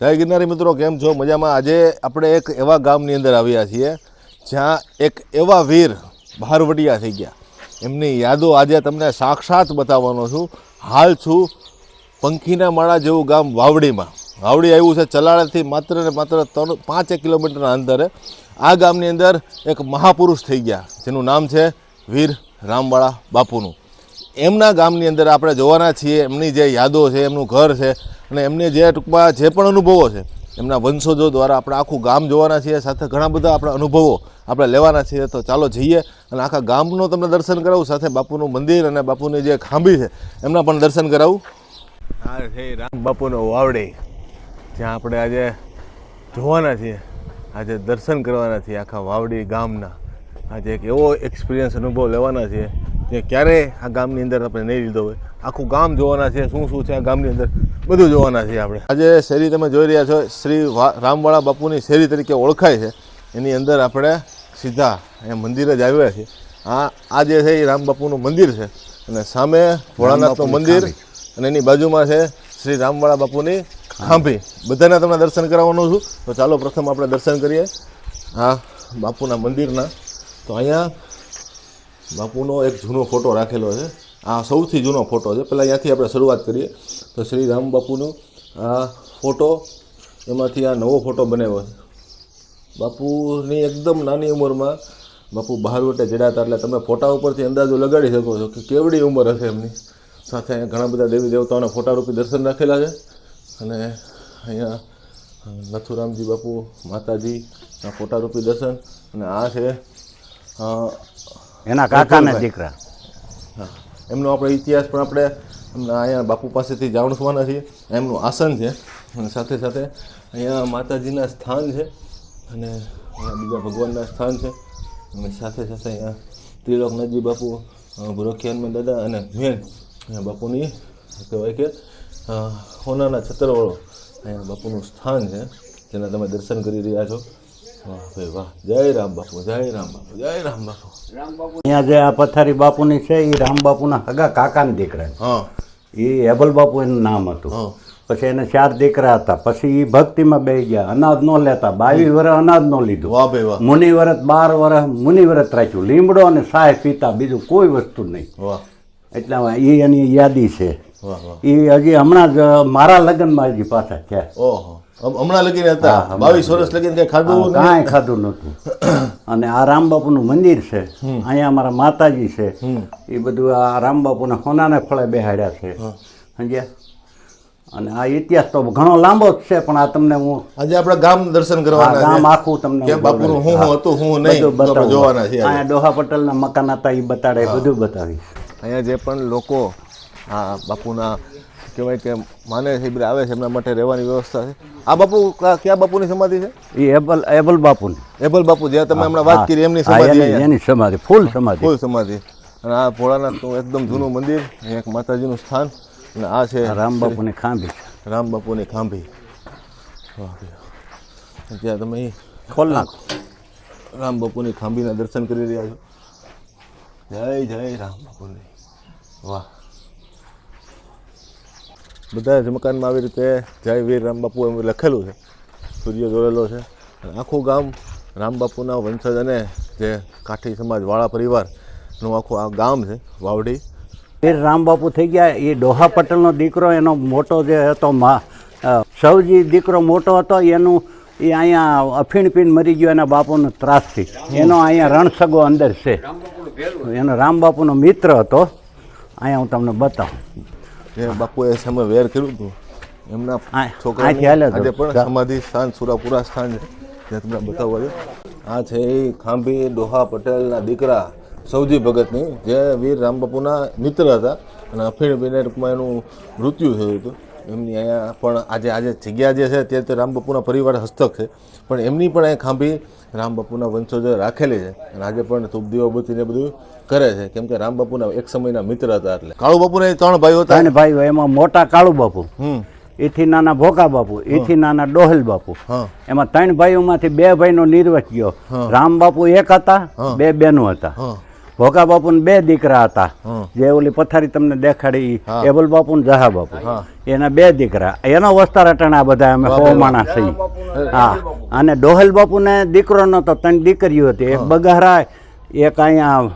જય મિત્રો, કેમ છો? મજામાં? આજે આપણે એક એવા ગામની અંદર આવ્યા છીએ, જ્યાં એક એવા વીર બહારવટિયા થઈ ગયા. એમની યાદો આજે તમને સાક્ષાત બતાવવાનો છું. હાલ છું પંખીના માળા જેવું ગામ વાવડીમાં. વાવડી આવ્યું છે ચલાળાથી માત્ર ને માત્ર ત્રણ પાંચેક કિલોમીટરના અંતરે. આ ગામની અંદર એક મહાપુરુષ થઈ ગયા, જેનું નામ છે વીર રામવાળા બાપુનું. એમના ગામની અંદર આપણે જોવાના છીએ, એમની જે યાદો છે, એમનું ઘર છે, અને એમને જે ટૂંકમાં જે પણ અનુભવો છે, એમના વંશજો દ્વારા આપણે આખું ગામ જોવાના છીએ, સાથે ઘણા બધા આપણા અનુભવો આપણે લેવાના છીએ. તો ચાલો જઈએ અને આખા ગામનું તમને દર્શન કરાવું, સાથે બાપુનું મંદિર અને બાપુની જે ખાંભી છે, એમના પણ દર્શન કરાવું. આ છે રામ. બાપુનો વાવડે. જ્યાં આપણે આજે જોવાના છીએ, આજે દર્શન કરવાના છીએ આખા વાવડી ગામના. આજે એક એવો એક્સપિરિયન્સ અનુભવ લેવાના છીએ. જે ક્યારેય આ ગામની અંદર આપણે નહીં લીધો હોય? આખું ગામ જોવાના છે શું શું છે આ ગામની અંદર? બધું જોવાના છીએ આપણે. આજે શેરી તમે જોઈ રહ્યા છો શ્રી રામવાળા બાપુની શેરી તરીકે ઓળખાય છે. એની અંદર આપણે સીધા અહીંયા મંદિર જ આવ્યા છીએ આ આ જે છે એ રામ બાપુનું મંદિર છે. અને સામે ભોળાનાથનું મંદિર અને એની બાજુમાં છે શ્રી રામવાળા બાપુની ખાંભી. બધાના તમને દર્શન કરાવવાનું છું. તો ચાલો પ્રથમ આપણે દર્શન કરીએ. હા બાપુના મંદિરના. તો અહીંયા બાપુનો એક જૂનો ફોટો રાખેલો છે. આ સૌથી જૂનો ફોટો છે. પહેલાં અહીંયાથી આપણે શરૂઆત કરીએ. તો શ્રી રામ બાપુનો આ ફોટો, એમાંથી આ નવો ફોટો બનાવ્યો છે. બાપુની એકદમ નાની ઉંમરમાં બાપુ બહારવટે વટે હતા એટલે તમે ફોટા ઉપરથી અંદાજો લગાડી શકો છો કે કેવડી ઉંમર હશે એમની. સાથે અહીંયા ઘણા બધા દેવી દેવતાઓના ફોટારૂપી દર્શન રાખેલા છે. અને અહીંયા નથુરામજી બાપુ માતાજીના ફોટારૂપી દર્શન. અને આ છે એના કાકાના. દીકરા. એમનો આપણે ઇતિહાસ પણ આપણે અહીંયા બાપુ પાસેથી જાણવાના છીએ. એમનું આસન છે. અને સાથે સાથે અહીંયા માતાજીના સ્થાન છે. અને અહીંયા બીજા ભગવાનના સ્થાન છે. અને સાથે સાથે અહીંયા ત્રિલોકનાથજી બાપુ ભૂરખિયાનમાં દાદા અને મેન અહીંયા બાપુની કહેવાય કે હોનાના છતરવાળો અહીંયા બાપુનું સ્થાન છે. જેના તમે દર્શન કરી રહ્યા છો. જય રામ બાપુ જય રામ બાપુ જય રામ બાપુ અહીંયા જે આ પથારી બાપુની છે એ રામ બાપુના હગા કાકાના દીકરા એ હેબલ બાપુ એનું નામ હતું પછી એને ચાર દીકરા હતા પછી એ ભક્તિમાં બેસી ગયા અનાજ નો લેતા બાવીસ વર્ષ અનાજ નો લીધું. મુનિ વ્રત બાર વર્ષ મુનિ વ્રત રાખ્યું લીમડો અને સાય પીતા બીજું કોઈ વસ્તુ નહીં એટલે એ એની યાદી છે એ હજી હમણાં જ મારા લગ્નમાં હજી પાછા થયા ઓહો. હમણાં લગીને હતા. બાવીસ વર્ષ લગીને કઈ ખાધું નહીં? કાંઈ ખાધું નહોતું. અને આ રામબાપુનું મંદિર છે અહીંયા અમારા માતાજી છે એ બધું આ રામબાપુના હોનાને ફળે બેહાડ્યા છે. સમજ્યા? અને આ ઇતિહાસ તો ઘણો લાંબો જ છે પણ આ તમને હું આજે આપણે ગામ દર્શન કરવા કરવાના ગામ આખું તમને કે હું બાપુનું હું હું હતું હું નહીં બધું. જોવાના છે અહીંયા ડોહા પટેલના મકાન હતા એ બતાડે બધું બતાવીશ. અહીંયા જે પણ લોકો આ બાપુના કહેવાય કે માને છે આવે છે એમના માટે રહેવાની વ્યવસ્થા છે. આ બાપુ કા- કયા બાપુની સમાધિ છે? એ એબલ એબલ બાપુની. એબલ બાપુ જે તમે હમણાં વાત કરી એમની સમાધિ એની- સમાધિ ફૂલ સમાધિ. ફૂલ સમાધિ. અને આ ભોળાનાથનું એકદમ જૂનું મંદિર એક માતાજીનું સ્થાન. અને આ છે રામ રામબાપુની ખાંભી રામ બાપુની ખાંભી. ત્યાં તમે ખોલ નાખો. રામ બાપુની ખાંભીના દર્શન કરી રહ્યા છો. જય જય રામ બાપુની. વાહ. બધા જ મકાનમાં આવી રીતે જય વીર રામ બાપુ એમ લખેલું છે. સૂર્ય દોરેલો છે. અને આખું ગામ રામ બાપુના વંશજ અને જે કાઠી સમાજવાળા પરિવારનું આખું આ ગામ છે, વાવડી. એ રામબાપુ થઈ ગયા. એ ડોહા પટેલનો દીકરો, એનો મોટો જે હતો મા સૌજી દીકરો મોટો હતો, એનું એ અહીંયા અફીણ પીને મરી ગયો, એના બાપુનો ત્રાસથી એનો અહીંયા રણસગો અંદર છે. એનો રામબાપુનો મિત્ર હતો. અહીંયા હું તમને બતાવું. જે બાપુએ સામે વેર કર્યું હતું. એમના છોકરા. આજે પણ સમાધિ સ્થાન સુરાપુરા સ્થાન છે. જે તમને બતાવવા છે આ છે એ ખાંભી ડોહા પટેલના દીકરા સૌજી ભગતની. જે વીર રામબાપુના મિત્ર હતા. અને અફીણ ટૂંકમાં એનું મૃત્યુ થયું હતું. એમની અહીંયા પણ આજે આજે જગ્યા જે છે તે તો રામબાપુના પરિવાર હસ્તક છે. પણ એમની પણ અહીં ખાંભી રામબાપુના વંશજો રાખેલી છે. અને આજે પણ ધૂપ દીવાબત્તી બધું કરે છે. કેમ કે રામબાપુના એક સમયના મિત્ર હતા એટલે. કાળુ બાપુના એ ત્રણ ભાઈઓ હતા. ત્રણ ભાઈઓ એમાં મોટા કાળુ બાપુ એથી નાના ભોકા બાપુ એથી નાના ડોહલ બાપુ. એમાં ત્રણ ભાઈઓમાંથી બે ભાઈનો નિર્વચ ગયો. રામ બાપુ એક હતા બે બેનો હતા. ભોગા બાપુને બે દીકરા હતા. જે ઓલી પથારી તમને દેખાડી એબલ બાપુ ને જહા બાપુ. એના બે દીકરા. એનો વસ્તાર અટાણા બધા અમે સો માણસ હા. અને ડોહલ બાપુને દીકરો નતો ત્રણ દીકરીઓ હતી. એક બગારા એક અહીંયા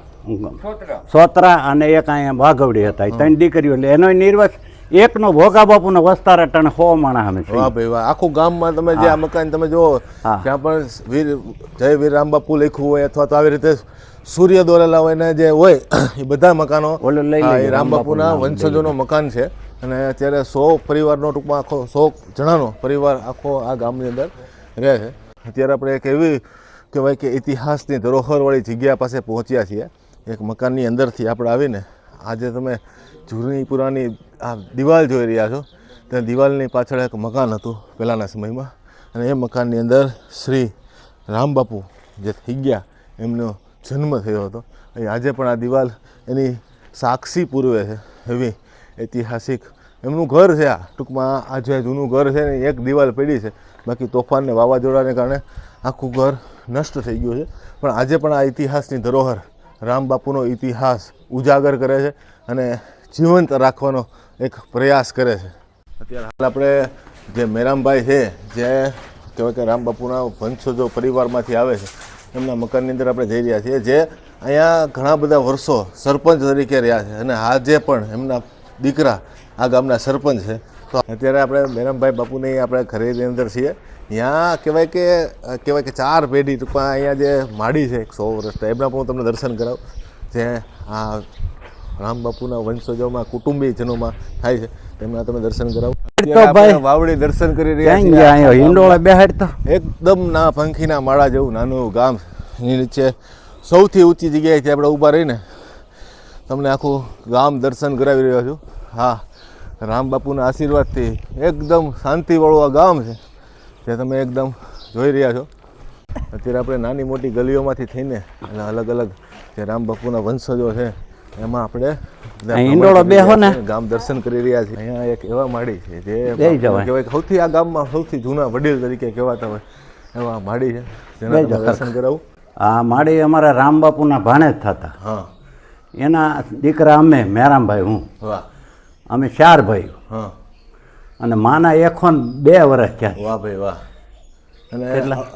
સોતરા. અને એક અહીંયા વાઘવડી હતા. ત્રણ દીકરીઓ. એટલે એનો નિર્વસ એકનો ભોગા બાપુનો વસ્તાર અટાણે સો માણા અમે વાહ ભાઈ વાહ. આખું ગામમાં તમે જે આ મકાન તમે જો. ત્યાં પણ વીર જય વીર રામ બાપુ લખ્યું હોય અથવા તો આવી રીતે સૂર્ય દોરેલા હોય ને જે હોય એ બધા મકાનો રામ રામબાપુના વંશજોનો મકાન છે. અને અત્યારે સો પરિવારનો ટૂંકમાં આખો સો જણાનો પરિવાર આખો આ ગામની અંદર રહે છે. અત્યારે આપણે એક એવી કહેવાય કે ઇતિહાસની ધરોહરવાળી જગ્યા પાસે પહોંચ્યા છીએ. એક મકાનની અંદરથી આપણે આવીને આજે તમે જૂની પુરાની આ દિવાલ જોઈ રહ્યા છો. ત્યાં દિવાલની પાછળ એક મકાન હતું પહેલાંના સમયમાં. અને એ મકાનની અંદર શ્રી રામબાપુ જે થઈ ગયા, એમનો જન્મ થયો હતો. એ આજે પણ આ દિવાલ એની સાક્ષી પૂર્વે છે. એવી ઐતિહાસિક એમનું ઘર છે આ. ટૂંકમાં આ જે જૂનું ઘર છે ને એક દિવાલ પડી છે. બાકી તોફાનને વાવાઝોડાને કારણે આખું ઘર નષ્ટ થઈ ગયું છે. પણ આજે પણ આ ઇતિહાસની ધરોહર રામબાપુનો ઇતિહાસ ઉજાગર કરે છે અને જીવંત રાખવાનો એક પ્રયાસ કરે છે. અત્યારે હાલ આપણે જે મેરામભાઈ છે, જે કહેવાય કે રામબાપુના વંશજો પરિવારમાંથી આવે છે, એમના મકાનની અંદર આપણે જઈ રહ્યા છીએ, જે અહીંયા ઘણા બધા વર્ષો સરપંચ તરીકે રહ્યા છે અને આજે પણ એમના દીકરા આ ગામના સરપંચ છે. તો અત્યારે આપણે મેરામભાઈ બાપુની આપણે ઘરેની અંદર છીએ. ત્યાં કહેવાય કે કહેવાય કે ચાર પેઢી ટૂંકમાં અહીંયા જે માડી છે એક સો વર્ષ એમના પણ હું તમને દર્શન કરાવું. જે આ રામ બાપુના વંશજોમાં કુટુંબીજનોમાં થાય છે તેમના તમે દર્શન કરાવો. વાવડી દર્શન કરી રહ્યા હિંડોળે બેહાડતો એકદમ ના પંખીના માળા જેવું નાનું ગામ. નીચે સૌથી ઊંચી જગ્યાએથી આપણે ઊભા રહીને તમને આખું ગામ દર્શન કરાવી રહ્યો છું. હા રામ બાપુના આશીર્વાદથી એકદમ શાંતિવાળું આ ગામ છે. જે તમે એકદમ જોઈ રહ્યા છો. અત્યારે આપણે નાની મોટી ગલીઓમાંથી થઈને અને અલગ અલગ જે રામ બાપુના વંશજો છે એમાં આપણે. ગામ દર્શન કરી રહ્યા છીએ. અહીંયા એક એવા માળી છે જે કહેવાય સૌથી આ ગામમાં સૌથી જૂના વડીલ તરીકે કહેવાતા હોય એવા માળી છે. જેના દર્શન કરાવું. આ માડી અમારા રામ બાપુના ભાણે જ થતા. હા. એના દીકરા અમે મેરામભાઈ હું. વાહ. અમે ચાર ભાઈ હા. અને માના એકોન બે વર્ષ થયા. વાહ ભાઈ વાહ. અને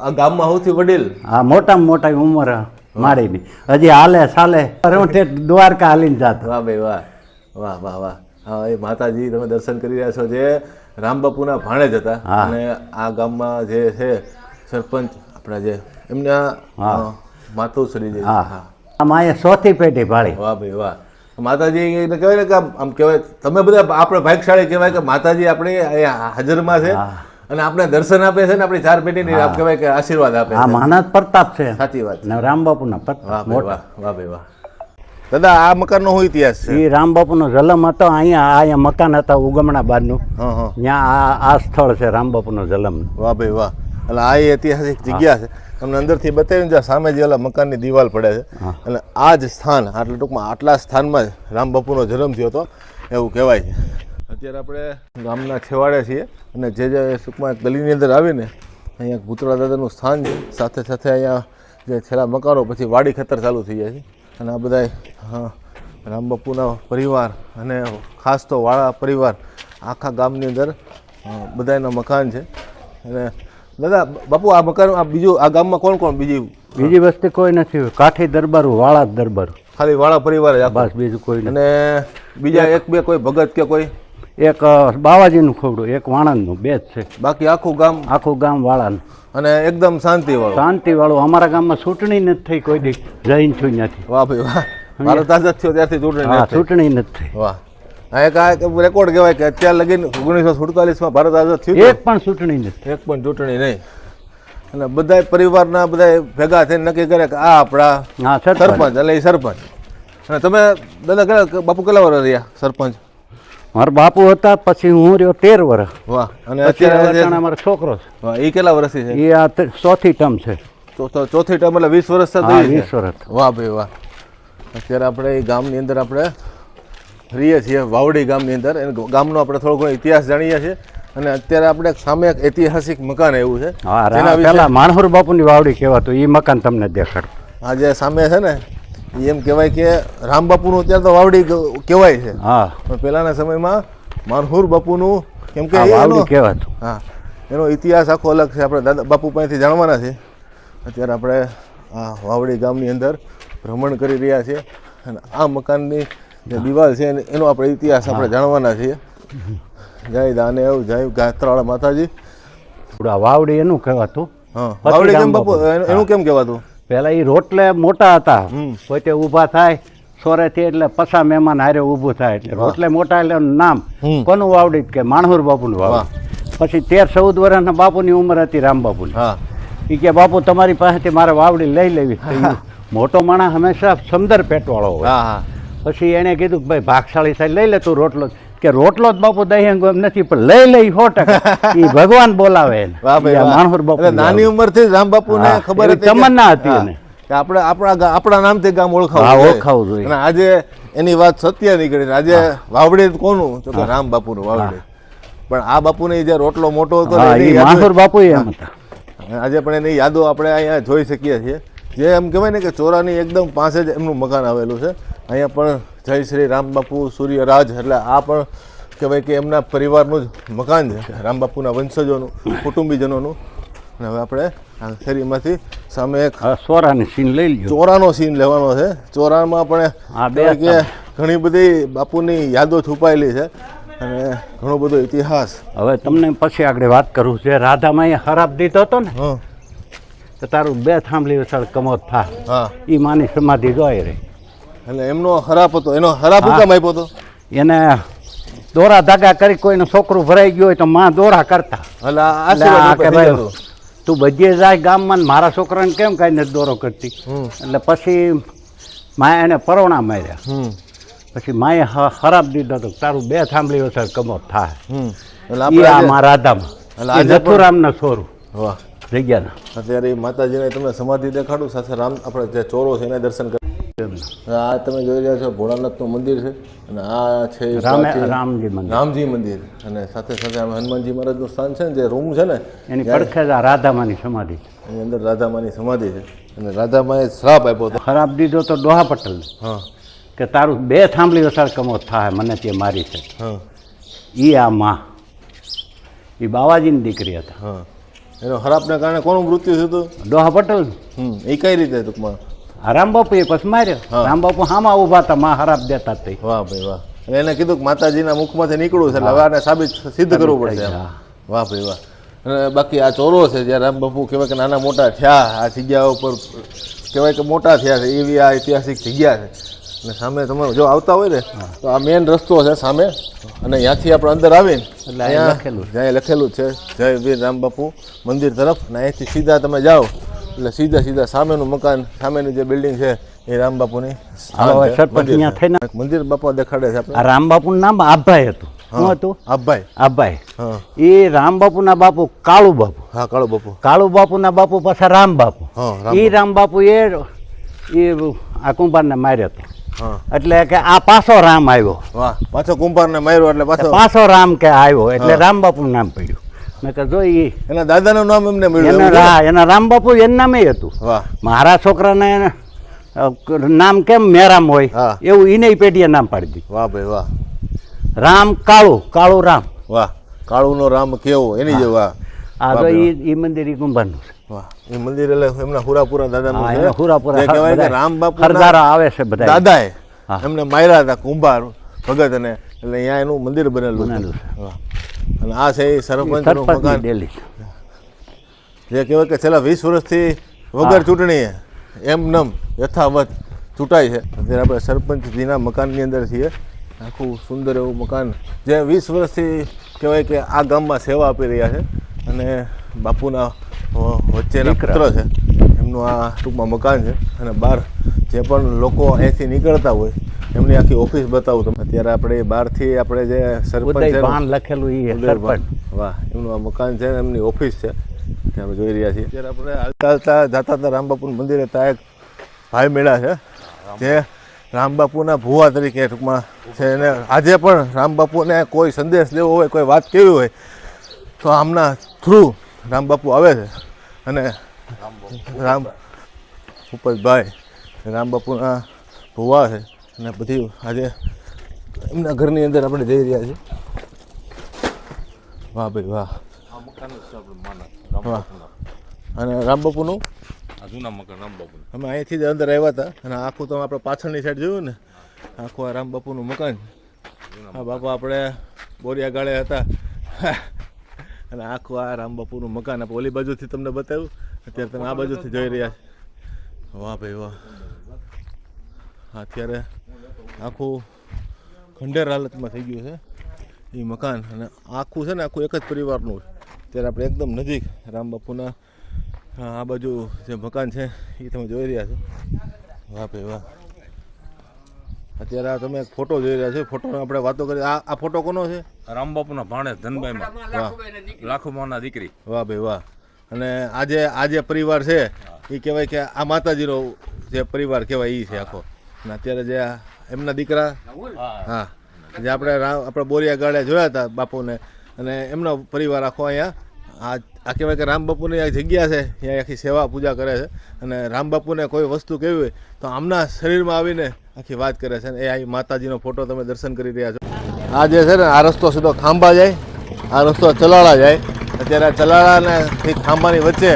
આ ગામમાં સૌથી વડીલ? હા મોટામાં મોટા ઉંમર માડીની હજી હાલે ચાલે હું દ્વારકા હાલીને જાત. વાહ ભાઈ વાહ. વાહ વાહ વાહ. હા એ માતાજી તમે દર્શન કરી રહ્યા છો જે રામબાપુના ભાણે જ હતા અને આ ગામમાં જે છે સરપંચ આપણા જે એમના માતુશ્રી જે હા. અહીંયા ચોથી પેઢી ભાળી. વાહ ભાઈ વાહ. માતાજી એને કહેવાય ને કે આમ કહેવાય તમે બધા આપણે ભાગશાળી કહેવાય કે માતાજી આપણી અહીંયા હાજરમાં છે અને આપણે દર્શન આપે છે ને આપણી ચાર પેઢીની આપ કહેવાય કે આશીર્વાદ આપે આ છે. માના પ્રતાપ છે. સાચી વાત છે. ને રામ બાપુના વાહ પ્રતાપ વાહ વાહ ભાઈ વાહ. દાદા આ મકાનનો શું ઇતિહાસ છે? એ રામ બાપુનો જલમ હતો અહીંયા અહીંયા મકાન હતા ઉગમણા બારનું. ત્યાં આ આ સ્થળ છે રામ બાપુનો જલમ વાહ ભાઈ વાહ. એટલે આ ઐતિહાસિક જગ્યા છે. તમને અંદરથી બતાવીને જ્યાં સામે જે ઓલા મકાનની દિવાલ પડે છે. અને આ જ સ્થાન આટલા ટૂંકમાં આટલા સ્થાનમાં જ રામ બાપુનો જન્મ થયો હતો એવું કહેવાય છે. અત્યારે આપણે ગામના છેવાડે છીએ અને જે જે ટૂંકમાં ગલીની અંદર આવીને અહીંયા ભૂતળા દાદાનું સ્થાન છે સાથે સાથે અહીંયા જે છેલ્લા મકાનો પછી વાડી ખેતર ચાલુ થઈ જાય છે. અને આ બધા હા રામ બાપુના પરિવાર અને ખાસ તો વાળા પરિવાર આખા ગામની અંદર બધાના મકાન છે. અને દાદા બાપુ આ મકાન આ બીજું આ ગામમાં કોણ કોણ બીજી? બીજી વસ્તુ કોઈ નથી. કાઠી દરબાર વાળા દરબાર. ખાલી વાળા પરિવાર જ બસ બીજું કોઈ અને બીજા એક બે કોઈ ભગત કે કોઈ? એક બાવાજીનું ખોવડું એક વાણંદનું બે જ છે. બાકી આખું ગામ? આખું ગામ વાળાનું. અને એકદમ શાંતિ વાળું શાંતિવાળું. અમારા ગામમાં ચૂંટણી નથી થઈ કોઈ દી. જૈન છું નથી. વાહ ભાઈ વાહ. મારો તાજા થયો ત્યારથી ચૂંટણી. ચૂંટણી નથી થઈ. વાહ. એક આ રેકોર્ડ કહેવાય કે અત્યાર લગીન ઓગણીસો સુડતાલીસમાં ભારત આઝાદ થયું એક પણ ચૂંટણી નથી. એક પણ ચૂંટણી નહીં. અને બધા પરિવારના બધા ભેગા થઈને નક્કી કરે કે આ આપણા સરપંચ. એટલે એ સરપંચ. અને તમે દાદા કેટલા બાપુ કેટલા વર્ષ રહ્યા સરપંચ? મારા બાપુ હતા પછી હું રહ્યો તેર વર્ષ. વાહ અને અત્યારે મારો છોકરો છે. વાહ, એ કેટલા વર્ષથી છે? એ આ ચોથી ટર્મ છે. ચોથી ટર્મ એટલે વીસ વર્ષ વીસ વર્ષ વાહ ભાઈ વાહ. અત્યારે આપણે એ ગામની અંદર આપણે રહીએ છીએ વાવડી ગામની અંદર. એને ગામનો આપણે થોડો ઘણો ઇતિહાસ જાણીએ છીએ. અને અત્યારે આપણે સામે એક ઐતિહાસિક મકાન એવું છે. પેલા માણહુર બાપુની વાવડી કહેવાતું એ મકાન તમને દેખાડ. આ જે સામે છે ને એમ કહેવાય કે રામ બાપુનું અત્યારે તો વાવડી કહેવાય છે. હા. પણ પહેલાંના સમયમાં માણહુર બાપુનું કેમ કે વાવડી કહેવાતું. હા એનો ઇતિહાસ આખો અલગ છે. આપણે દાદા બાપુ પાસેથી જાણવાના છે. અત્યારે આપણે આ વાવડી ગામની અંદર ભ્રમણ કરી રહ્યા છીએ. અને આ મકાનની જે દિવાલ છે એને- આપણે ઇતિહાસ આપણે જાણવાના છીએ. જય દાનેવ જય ગાત્રાળ માતાજી. વાવડી એનું કહેવાતું. વાવડી કેમ બાપુ. એનું કેમ કહેવાતું? પહેલા એ રોટલે મોટા હતા. પોતે ઊભા થાય સોરેથી એટલે પસા મહેમાન હારે ઊભું થાય. એટલે રોટલે મોટા એટલે નામ. કોનું વાવડી? કે માણહુર બાપુનું વાવડી. પછી તેર ચૌદ વર્ષના બાપુની ઉંમર હતી રામ બાપુની. હા. એ કે બાપુ તમારી પાસેથી મારે વાવડી લઈ લેવી. મોટો માણસ હંમેશા સમદર પેટવાળો હોય. પછી એણે કીધું કે ભાઈ ભાગશાળી સાહેબ લઈ લે તું રોટલો. કે રોટલો જ બાપુ દહીં એમ નથી પણ લઈ લઈ સો ટકા. એ ભગવાન બોલાવે એને. માણહુર બાપુ નાની ઉંમરથી રામ બાપુને ખબર તમન્ના હતી એને. આપણે આપણા આપણા નામથી ગામ ઓળખાવું ઓળખાવું જોઈએ. અને આજે એની વાત સત્ય નીકળી આજે વાવડી કોનું? તો કે રામ બાપુનું વાવડે. પણ આ બાપુને જે રોટલો મોટો હતો યાદો- બાપુ એમ હતા. આજે પણ એની યાદો આપણે અહીંયા જોઈ શકીએ છીએ. જે એમ કહેવાય ને કે ચોરાની એકદમ પાસે જ એમનું મકાન આવેલું છે. અહીંયા પણ જય શ્રી રામ બાપુ સૂર્યરાજ એટલે આ પણ કહેવાય કે એમના પરિવારનું જ મકાન છે રામ બાપુના વંશજોનું કુટુંબીજનોનું. અને હવે આપણે આ શેરીમાંથી સામે એક ચોરાની સીન લઈ લ્યો. ચોરાનો સીન લેવાનો છે. ચોરામાં પણ કે ઘણી બધી બાપુની યાદો છુપાયેલી છે અને ઘણો બધો ઇતિહાસ. હવે તમને પછી આગળ વાત કરું છે. રાધામાં એ ખરાબ દીધો હતો ને તો તારું બે થાંભલી વસાળ કમોત થા. એ માની સમાધિ જોઈ રહી. એટલે એમનો હરાપ હતો એનો હરાપ હું કામ આપ્યો હતો? એને દોરા ધાગા કરી કોઈનું છોકરું ભરાઈ ગયું હોય તો માં દોરા કરતા. એટલે આ એટલે આ આશીર્વાદ કે રૂપે ભાઈ. તું બધે જાય ગામમાં ને મારા છોકરાને કેમ કાંઈ નથી દોરો કરતી? હમ. એટલે પછી માએ એને પરોણા માર્યા. હમ. પછી માએ હ- ખરાબ દીધો તો તારું બે થાંભલી વસાળ કમોત થાય. હમ. એટલે આપણે આ મારા માં રાધામાં. એટલે એ આજે પણ- નથુરામના છોરું. વાહ. જગ્યાના. અત્યારે એ માતાજીને તમને સમાધિ દેખાડું સાથે રામ આપણે જે ચોરો છે એને દર્શન કરી. આ તમે જોઈ રહ્યા છો ભોળાનાથનું મંદિર છે. અને આ છે રામજી મંદિર. રામજી મંદિર. અને સાથે સાથે આમાં હનુમાનજી મહારાજનું સ્થાન છે ને જે રૂમ છે ને એની પડખે જ રાધામાની સમાધિ એની અંદર રાધામાની સમાધિ છે. અને રાધામાએ શ્રાપ આપ્યો હતો. ખરાબ દીધો તો ડોહા પટેલ હા. કે તારું બે થાંભલી વસાર કમો થાય મને તે મારી છે. હા. એ આ માં. એ બાવાજીની દીકરી હતા. હા. એનો ખરાબને કારણે કોનું મૃત્યુ થયું હતું? ડોહા પટેલ એ કઈ રીતે ટૂંકમાં? રામબાપુ એ પછી માર્યો. રામબાપુ હામાં ઊભા હતા માં ખરાબ દેતા તે વાહ ભાઈ વાહ. એને કીધું કે માતાજીના મુખમાંથી નીકળવું છે એટલે આને સાબિત સિદ્ધ કરવું પડશે. વાહ ભાઈ વાહ. અને બાકી આ ચોરો છે જે રામ બાપુ કહેવાય કે નાના મોટા થયા આ જગ્યા ઉપર કહેવાય કે મોટા થયા છે એવી આ ઐતિહાસિક જગ્યા છે. અને સામે તમે જો આવતા હોય ને તો આ મેઇન રસ્તો છે સામે. અને ત્યાંથી આપણે અંદર આવીને એટલે અહીંયા લખેલું જ્યાં લખેલું છે જય વીર રામ બાપુ મંદિર તરફ. અને અહીંથી સીધા તમે જાઓ. એટલે સીધા સીધા સામેનું મકાન સામેની જે બિલ્ડિંગ છે એ રામ બાપુની સ્થાન હવે મંદિર બાપા દેખાડે છે આપણે. રામબાપુનું નામ આભાઈ હતું. શું હતું? આભાઈ. આભાઈ. એ રામબાપુના બાપુ કાળુ બાપુ. હા કાળુ બાપુ. કાળુ બાપુના બાપુ પાછા રામ બાપુ એ રામ બાપુ એ એ આ કુંભારને માર્યો હતો. એટલે કે આ પાછો રામ આવ્યો. પાછો કુંભારને માર્યો એટલે પાછો પાછો રામ કે આવ્યો એટલે રામ બાપુનું નામ પડ્યું. કહ્યું જો ઈ. એના દાદાનું નામ એમને મળ્યું એના રામબાપુ? એના નામે હતું. વાહ. મારા છોકરાને નામ કેમ મેરામ હોય? એવું એને પેઢીએ નામ પાડી દીધું. વાહ ભાઈ વાહ. રામ કાળુ કાળુ રામ. વાહ. કાળુનો રામ કેવો એની જે વાહ આ તો ઈ મંદિર ઈ કુંભારનું છે. વાહ. એ મંદિર એટલે એમના હુરાપુરા દાદાનું હા, છે? હુરાપુરા કહેવાય કે રામ બાપુ હરદારા આવે છે બધા દાદાએ. એમને માર્યા હતા કુંભાર ભગત અને એટલે અહીંયા એનું મંદિર બનેલું બનેલું છે. વાહ. અને આ છે એ સરપંચનું મકાન જે કહેવાય કે છેલ્લા વીસ વર્ષથી વગર ચૂંટણીએ એમ નમ યથાવત ચૂંટાય છે. અત્યારે આપણે સરપંચજીના મકાનની અંદર છીએ. આખું સુંદર એવું મકાન જે વીસ વર્ષથી કહેવાય કે આ ગામમાં સેવા આપી રહ્યા છે. અને બાપુના વચ્ચેના પુત્ર છે. એમનું આ ટૂંકમાં મકાન છે અને બહાર જે પણ લોકો અહીંથી નીકળતા હોય એમની આખી ઓફિસ બતાવું તમે અત્યારે આપણે બહારથી આપણે જે સરપંચ લખેલું એ. વાહ એમનું આ મકાન છે એમની ઓફિસ છે ત્યાં અમે જોઈ રહ્યા છીએ. અત્યારે આપણે હાલતા હાલતા જાતા હતા રામબાપુના મંદિરે ત્યાં એક ભાઈ મેળા છે જે રામબાપુના ભુવા તરીકે ટૂંકમાં છે. અને આજે પણ રામબાપુને કોઈ સંદેશ લેવો હોય કોઈ વાત કેવી હોય તો આમના થ્રુ રામબાપુ આવે છે. અને રામ ભૂપતભાઈ રામબાપુના ભુવા છે. અને બધી આજે એમના ઘરની અંદર આપણે જઈ રહ્યા છીએ. વાહ ભાઈ વાહ. અને રામબાપુનું જૂના મકાન રામબાપુ અમે અહીંથી જ અંદર આવ્યા હતા. અને આખું તમે આપણે પાછળની સાઈડ જોયું ને આખું આ રામબાપુનું મકાન. હા બાપા આપણે બોરિયા ગાળે હતા. અને આખું આ રામબાપુનું મકાન આપણે ઓલી બાજુથી તમને બતાવ્યું. અત્યારે તમે આ બાજુથી જોઈ રહ્યા છો. વાહ ભાઈ વાહ. અત્યારે આખું ખંડેર હાલતમાં થઈ ગયું છે એ મકાન. અને આખું છે ને આખું એક જ પરિવારનું છે. ત્યારે આપણે એકદમ નજીક રામબાપુના આ બાજુ જે મકાન છે એ તમે જોઈ રહ્યા છો. વાહ ભાઈ વાહ. અત્યારે આ તમે એક ફોટો જોઈ રહ્યા છો. ફોટો આપણે વાતો કરી આ આ ફોટો કોનો છે? રામબાપુના ભાણે ધનભાઈ વાહ. લાખોમાંના દીકરી. વાહ ભાઈ વાહ. અને આજે આ જે પરિવાર છે એ કહેવાય કે આ માતાજીનો જે પરિવાર કહેવાય એ છે આખો. અને અત્યારે જે આ એમના દીકરા હા. જે આપણે આપણે બોરિયા ગાળે જોયા હતા બાપુને અને એમનો પરિવાર આખો અહીંયા આ આ કહેવાય કે રામ બાપુની આ જગ્યા છે ત્યાં આખી સેવા પૂજા કરે છે. અને રામ બાપુને કોઈ વસ્તુ કેવી હોય તો આમના શરીરમાં આવીને આખી વાત કરે છે. અને એ આ માતાજીનો ફોટો તમે દર્શન કરી રહ્યા છો. આ જે છે ને આ રસ્તો સીધો ખાંભા જાય આ રસ્તો ચલાળા જાય. અત્યારે ચલાળા અને થાંભાની વચ્ચે,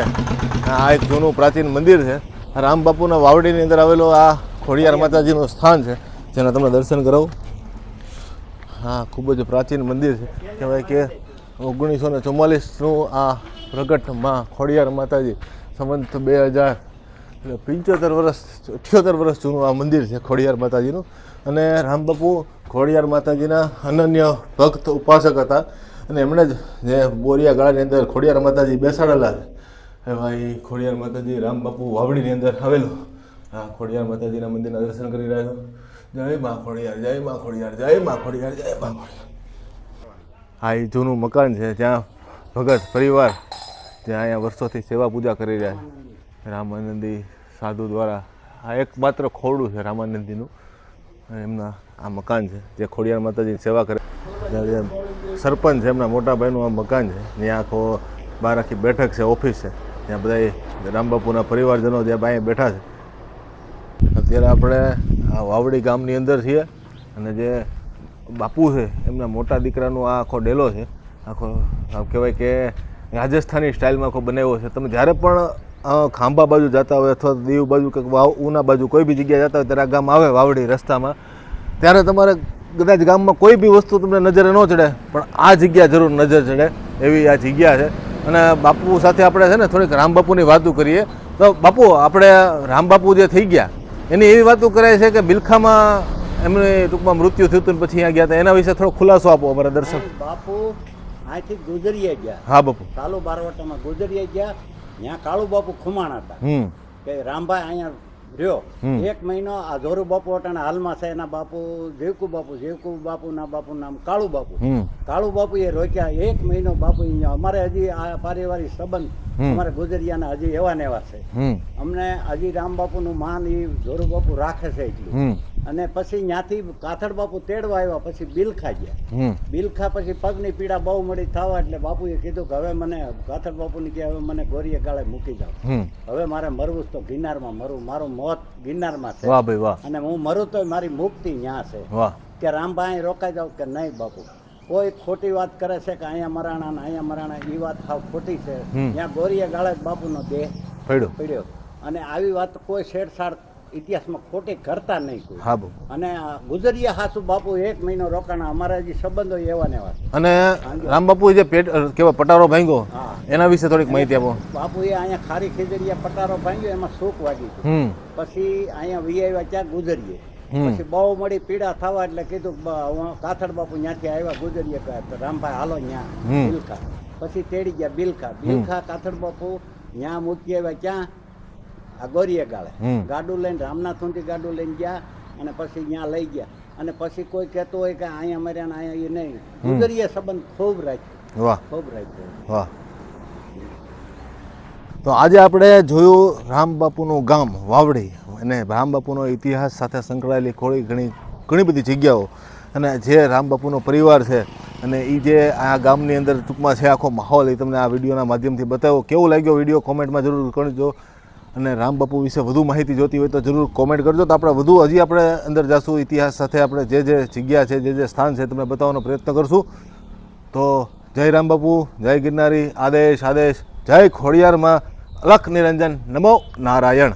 આ એક જૂનું પ્રાચીન મંદિર છે. આ રામ વાવડીની અંદર આવેલું આ ખોડિયાર માતાજીનું સ્થાન છે, જેના તમને દર્શન કરાવું. હા, ખૂબ જ પ્રાચીન મંદિર છે. કહેવાય કે ઓગણીસો ને ચુમ્માલીસનું આ પ્રગટમાં ખોડિયાર માતાજી સંવંત બે હજાર પંચોતેર વર્ષ, અઠ્યોતેર વર્ષ જૂનું આ મંદિર છે ખોડિયાર માતાજીનું. અને રામબાપુ ખોડિયાર માતાજીના અનન્ય ભક્ત ઉપાસક હતા. અને એમણે જ જે બોરિયા ગાળાની અંદર ખોડિયાર માતાજી બેસાડેલા છે. એવા એ ખોડિયાર માતાજી રામબાપુ વાવડીની અંદર આવેલું. આ ખોડિયાર માતાજીના મંદિરના દર્શન કરી રહ્યા જય મા ખોડિયાર, જય મા ખોડિયાર, જય મા ખોડિયાર, જય મા ખોડિયાર. આ એ જૂનું મકાન છે, જ્યાં ભગત પરિવાર ત્યાં અહીંયા વર્ષોથી સેવા પૂજા કરી રહ્યા છે. રામાનંદી સાધુ દ્વારા આ એકમાત્ર ખોરડું છે રામાનંદીનું. એમના આ મકાન છે, જે ખોડિયાર માતાજીની સેવા કરે. સરપંચ છે, એમના મોટાભાઈનું આ મકાન છે. ત્યાં આખો બહાર આખી બેઠક છે, ઓફિસ છે. ત્યાં બધા રામબાપુના પરિવારજનો જ્યાં અહીંયા બેઠા છે. અત્યારે આપણે આ વાવડી ગામની અંદર છીએ અને જે બાપુ છે, એમના મોટા દીકરાનો આ આખો ડેલો છે. આખો, આમ કહેવાય કે રાજસ્થાની સ્ટાઇલમાં આખો બનાવ્યો છે. તમે જ્યારે પણ ખાંભા બાજુ જતા હોય અથવા દીવ બાજુ કે ઉના બાજુ કોઈ બી જગ્યાએ જતા હોય, ત્યારે આ ગામ આવે વાવડી રસ્તામાં. ત્યારે તમારે કદાચ ગામમાં કોઈ બી વસ્તુ તમને નજરે ન ચડે પણ આ જગ્યા જરૂર નજર ચડે એવી આ જગ્યા છે. અને બાપુ સાથે આપણે છે ને થોડીક રામબાપુની વાતો કરીએ. તો બાપુ આપણે રામબાપુ જે થઈ ગયા એની એવી વાતો કરાય છે કે બિલખામાં એમને ટૂંકમાં મૃત્યુ થયું હતું પછી અહીંયા ગયા હતા. એના વિશે થોડો ખુલાસો આપો અમારા દર્શક. બાપુ અહીંથી ગુજરીએ ગયા. હા બાપુ. કાલુ બારવટામાં ગુજરીએ ગયા. ત્યાં કાળુ બાપુ ખુમાણ હતા. કે રામભાઈ અહીંયા રહ્યો. એક મહિનો આ જોરુ બાપુ અટાણે હાલમાં છે એના બાપુ જીવકુ બાપુ જીવકુ બાપુ ના બાપુ નામ કાળુ બાપુ. કાળુ બાપુ એ રોક્યા. એક મહિનો બાપુ અહીંયા અમારે હજી આ પારિવારિક સંબંધ. અમારે ગુજરિયાના હજી એવા ને એવા છે. અમને હજી રામ બાપુનું માન એ ઝોરુ બાપુ રાખે છે એટલું. અને પછી ત્યાંથી કાથડ બાપુ તેડવા આવ્યા પછી બિલખા ગયા. બિલખા પછી પગની પીડા બહુ મળી થવા એટલે બાપુએ કીધું કે હવે મને કાથડ બાપુને કે હવે મને ગોરીએ ગાળે મૂકી જાઓ. હવે મારે મરવું તો ગિરનારમાં મરવું મારું મોત ગિરનારમાં છે. વાહ ભાઈ વાહ. અને હું મરું તો મારી મુક્તિ ત્યાં છે. વાહ. કે રામભાઈ રોકાઈ જાવ કે નહીં બાપુ. કોઈ ખોટી વાત કરે છે કે અહીંયા મરાણા ને અહીંયા મરાણા એ વાત સાવ ખોટી છે. ત્યાં ગોરીએ ગાળે બાપુનો દેહ પડ્યો. પડ્યો. અને આવી વાત કોઈ છેડછાડ ઇતિહાસમાં ખોટી કરતા નહીં કોઈ. હા બાપુ અને ગુજરિયા હાસુ બાપુ એક મહિનો રોકાણા અમારા જે સંબંધો એવા ને એવા રામ બાપુ જે પેટ કેવા પટારો ભાંગ્યો એના વિશે થોડીક માહિતી આપો. બાપુ એ અહીંયા ખારી ખીજડીયા પટારો ભાંગ્યો એમાં શોક વાગી પછી અહીંયા વી ક્યાં ગુજરીએ. પછી બહુ મળી પીડા થવા એટલે કીધું કાથડ બાપુ ત્યાંથી આવ્યા ગુજરીએ કહે તો રામભાઈ હાલો ત્યાં બિલખા. પછી તેડી ગયા બિલખા. બિલખા કાથડ બાપુ ત્યાં મૂકી આવ્યા ક્યાં આ ગોરીએ ગાળે. ગાડું લઈને રામનાથુંથી ગાડું લઈને ગયા અને પછી ત્યાં લઈ ગયા. અને પછી કોઈ કહેતો હોય કે અહીંયા મર્યા અહીંયા એ નહીં. ગુજરીએ સંબંધ ખૂબ રાખ્યો. વાહ. ખૂબ રાખ્યો. વાહ. તો આજે આપણે જોયું રામબાપુનું ગામ વાવડી અને રામબાપુનો ઇતિહાસ સાથે સંકળાયેલી થોડી ઘણી ઘણી બધી જગ્યાઓ. અને જે રામબાપુનો પરિવાર છે અને એ જે આ ગામની અંદર ટૂંકમાં છે આખો માહોલ એ તમને આ વિડીયોના માધ્યમથી બતાવ્યો. કેવું લાગ્યો વીડિયો? કોમેન્ટમાં જરૂર કરજો. અને રામબાપુ વિશે વધુ માહિતી જોતી હોય તો જરૂર કોમેન્ટ કરજો. તો આપણે વધુ હજી આપણે અંદર જાશું. ઇતિહાસ સાથે આપણે જે જે જગ્યા છે, જે જે સ્થાન છે તમને બતાવવાનો પ્રયત્ન કરશું. તો જય રામબાપુ જય ગિરનારી. આદેશ આદેશ. જય ખોડિયારમાં. અલખ નિરંજન. નમો નારાયણ.